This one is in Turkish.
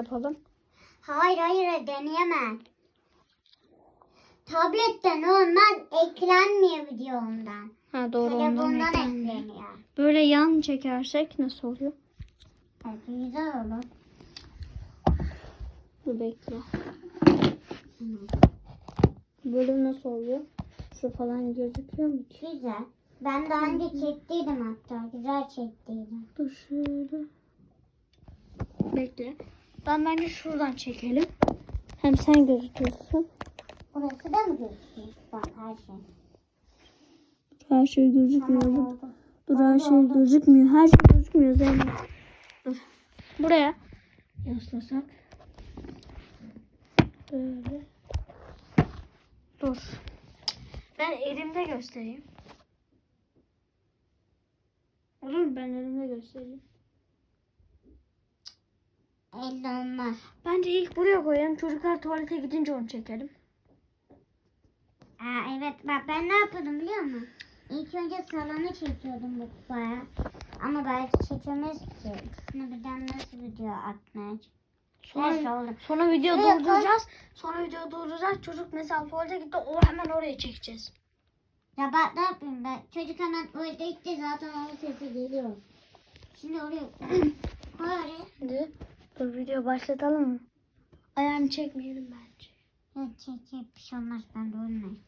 yapalım. Hayır hayır deneyemem. Tabletten olmaz eklenmiyor video ondan. Ha doğru ondan Telefondan eklenmiyor. ekleniyor. Böyle yan çekersek nasıl oluyor? Evet, güzel olur. Dur bekle. Böyle nasıl oluyor? Şu falan gözüküyor mu ki? Güzel. Ben daha önce çektiydim hatta. Güzel çektiydim. Dur şöyle. Bekle. Ben bence şuradan çekelim. Hem sen gözüküyorsun. Burası da mı gözüküyor? Bak her şey. Her şey gözükmüyor. Tamam Dur, oldu. her şey gözükmüyor. Her şey gözükmüyor Zeynep. Dur. Buraya yaslasak. Böyle. Dur. Ben elimde göstereyim. Olur mu? Ben elimde göstereyim. Elde olmaz. Bence ilk buraya koyalım. Çocuklar tuvalete gidince onu çekelim. Aa, evet bak ben ne yapıyordum biliyor musun? İlk önce salonu çekiyordum bu kupaya. Ama belki çekemeyiz ki. İkisini birden nasıl video atmaya Sonra, olur. sonra video koy. durduracağız. Sonra video durduracağız. Çocuk mesela tuvalete gitti. O hemen oraya çekeceğiz. Ya bak ne yapayım ben? Çocuk hemen öyle gitti zaten onun sesi geliyor. Şimdi oraya koy oraya. Şimdi dur video başlatalım mı? Ayağını çekmeyelim bence. Çek çek bir şey olmaz ben de ölmeyeyim.